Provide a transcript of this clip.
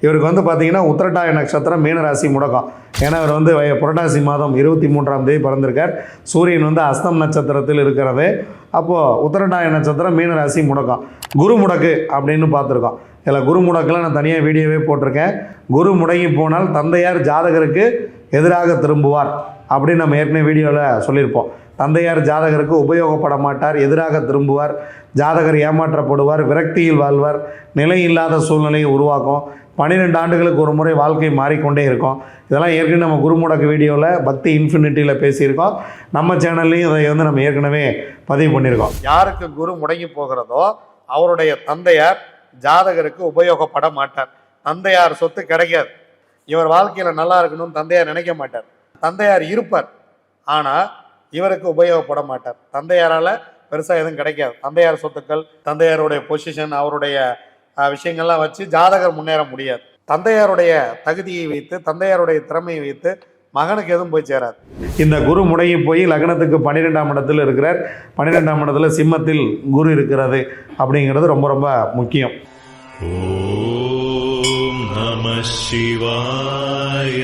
இவருக்கு வந்து பார்த்தீங்கன்னா உத்திரட்டாய நட்சத்திரம் மீனராசி முடக்கம். ஏன்னா இவர் வந்து வய- புரட்டாசி மாதம் இருபத்தி மூன்றாம் தேதி பிறந்திருக்கார். சூரியன் வந்து அஸ்தம் நட்சத்திரத்தில் இருக்கிறது. அப்போது உத்திரட்டாய நட்சத்திரம் மீனராசி முடக்கம். குரு முடக்கு அப்படின்னு பார்த்துருக்கோம். இதில் குரு முடக்கில் நான் தனியாக வீடியோவே போட்டிருக்கேன். குரு முடங்கி போனால் தந்தையார் ஜாதகருக்கு எதிராக திரும்புவார். அப்படின்னு நம்ம ஏற்கனவே வீடியோவில் சொல்லியிருப்போம். தந்தையார் ஜாதகருக்கு உபயோகப்பட மாட்டார் எதிராக திரும்புவார் ஜாதகர் ஏமாற்றப்படுவார் விரக்தியில் வாழ்வார் நிலை இல்லாத சூழ்நிலையை உருவாக்கும். பன்னிரெண்டு ஆண்டுகளுக்கு ஒரு முறை வாழ்க்கை மாறிக்கொண்டே இருக்கும். இதெல்லாம் ஏற்கனவே நம்ம குருமுடக்கு வீடியோவில் பக்தி இன்ஃபினிட்டியில் பேசியிருக்கோம். நம்ம சேனல்லையும் இதை வந்து நம்ம ஏற்கனவே பதிவு பண்ணியிருக்கோம். யாருக்கு குரு முடங்கி போகிறதோ அவருடைய தந்தையார் ஜாதகருக்கு உபயோகப்பட மாட்டார் தந்தையார் சொத்து கிடைக்காது. இவர் வாழ்க்கையில் நல்லா இருக்கணும்னு தந்தையார் நினைக்க மாட்டார். தந்தையார் இருப்பார். ஆனால் இவருக்கு உபயோகப்பட மாட்டார். தந்தையாரால் பெருசாக எதுவும் கிடைக்காது. தந்தையார் சொத்துக்கள் தந்தையாருடைய பொசிஷன் அவருடைய விஷயங்கள்லாம் வச்சு ஜாதகர் முன்னேற முடியாது. தந்தையாருடைய தகுதியை வைத்து தந்தையாருடைய திறமையை வைத்து மகனுக்கு எதுவும் போய் சேராது. இந்த குரு முடங்கி போய் லக்னத்துக்கு பன்னிரெண்டாம் இடத்தில் இருக்கிறார். பன்னிரெண்டாம் இடத்துல சிம்மத்தில் குரு இருக்கிறது அப்படிங்கிறது ரொம்ப ரொம்ப முக்கியம். நம சிவாய.